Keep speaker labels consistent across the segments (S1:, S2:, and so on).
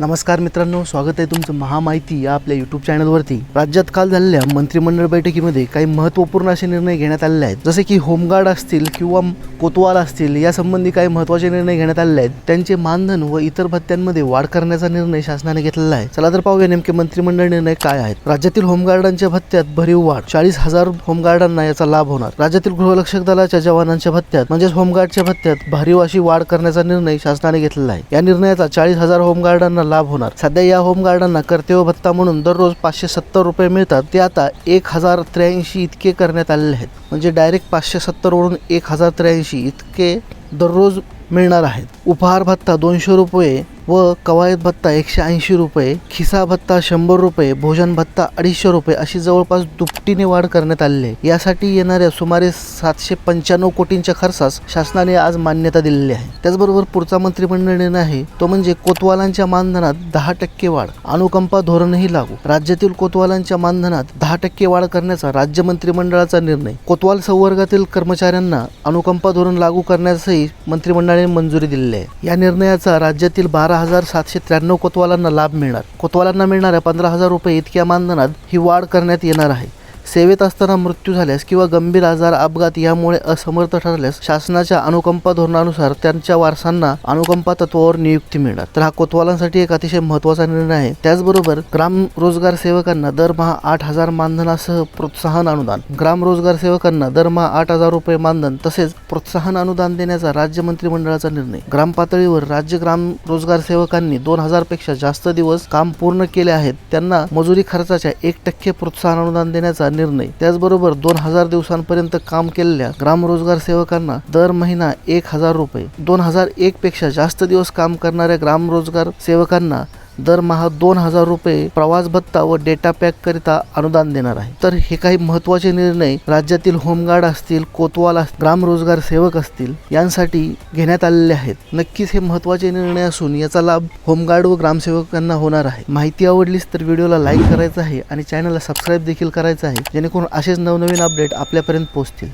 S1: नमस्कार मित्रांनो स्वागत आहे तुमचं महामाहिती या आपल्या यूट्यूब चॅनलवरती राज्यात काल झालेल्या मंत्रिमंडळ बैठकीमध्ये काही महत्त्वपूर्ण असे निर्णय घेण्यात आलेले आहेत. जसे की होमगार्ड असतील किंवा कोतवाल असतील यासंबंधी काही महत्त्वाचे निर्णय घेण्यात आलेले आहेत. त्यांचे मानधन व इतर भत्त्यांमध्ये वाढ करण्याचा निर्णय शासनाने घेतलेला आहे. चला तर पाहूया नेमके मंत्रिमंडळ निर्णय काय आहेत. राज्यातील होमगार्डांच्या भत्त्यात भरीव वाढ. चाळीस हजार होमगार्डांना याचा लाभ होणार. राज्यातील गृहरक्षक दलाच्या जवानांच्या भत्त्यात म्हणजेच होमगार्डच्या भत्त्यात भरीव अशी वाढ करण्याचा निर्णय शासनाने घेतलेला आहे. या निर्णयाचा चाळीस हजार होमगार्डांना लाभ होणार. सध्या या होमगार्डांना कर्तव्य भत्ता म्हणून दररोज पाचशे सत्तर रुपये मिळतात. ते आता एक हजार त्र्याऐंशी इतके करण्यात आलेले आहेत. म्हणजे डायरेक्ट पाचशे सत्तर वरून एक हजार त्र्याऐंशी इतके दररोज मिळणार आहेत. उपहार भत्ता दोनशे रुपये व कवायत भत्ता एकशे ऐंशी रुपये खिसा भत्ता शंभर रुपये भोजन भत्ता अडीचशे रुपये अशी जवळपास दुपटीने वाढ करण्यात आलेली आहे. यासाठी येणाऱ्या सुमारे सातशे पंच्याण्णव कोटींच्या खर्चास शासनाने आज मान्यता दिलेली आहे. त्याचबरोबर पुढचा मंत्रिमंडळ निर्णय आहे तो म्हणजे कोतवालांच्या मानधनात दहा टक्के वाढ. अनुकंपा धोरणही लागू. राज्यातील कोतवालांच्या मानधनात दहा टक्के वाढ करण्याचा राज्य मंत्रिमंडळाचा निर्णय. कोतवाल संवर्गातील कर्मचाऱ्यांना अनुकंपा धोरण लागू करण्यासही मंत्रिमंडळाने मंजुरी दिलेली आहे. या निर्णयाचा राज्यातील बारा हजार सातशे त्र्याण्णव कोतवालांना लाभ मिळणार. कोतवालांना मिळणाऱ्या पंधरा हजार रुपये इतक्या मानधनात ही वाढ करण्यात येणार आहे. सेवेत असताना मृत्यू झाल्यास किंवा गंभीर आजार अपघात यामुळे असमर्थ ठरल्यास शासनाच्या अनुकंपा धोरणानुसार त्यांच्या वारसांना अनुकंपा तत्वावर नियुक्ती मिळणार. तर हा कोतवालांसाठी एक अतिशय महत्त्वाचा निर्णय आहे. त्याचबरोबर ग्राम रोजगार सेवकांना दरमहा आठ हजार मानधनासह प्रोत्साहन अनुदान. ग्राम रोजगार सेवकांना दरमहा आठ हजार रुपये मानधन तसेच प्रोत्साहन अनुदान देण्याचा राज्य मंत्रिमंडळाचा निर्णय. ग्राम पातळीवर राज्य ग्राम रोजगार सेवकांनी दोन हजारपेक्षा जास्त दिवस काम पूर्ण केले आहेत. त्यांना मजुरी खर्चाच्या एक टक्के प्रोत्साहन अनुदान देण्याचा निर्णय. त्याचबरोबर दोन हजार दिवसांपर्यंत काम केलेल्या ग्राम रोजगार सेवकांना दर महिना एक हजार रुपये. दोन हजार एक पेक्षा जास्त दिवस काम करणाऱ्या ग्राम रोजगार सेवकांना दरमहा दोन हजार रुपये प्रवास भत्ता व डेटा पॅक करिता अनुदान देणार आहे. तर हे काही महत्त्वाचे निर्णय राज्यातील होमगार्ड असतील कोतवाल अस- ग्राम रोजगार सेवक असतील यांसाठी घेण्यात आलेले आहेत. नक्कीच हे महत्त्वाचे निर्णय असून याचा लाभ होमगार्ड व ग्रामसेवकांना होणार आहे. माहिती आवडलीच तर व्हिडिओला लाईक करायचं आहे आणि चॅनलला सबस्क्राईब देखील करायचं आहे जेणेकरून असेच नवनवीन अपडेट आपल्यापर्यंत पोहोचतील.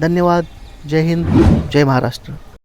S1: धन्यवाद. जय हिंद. जय महाराष्ट्र.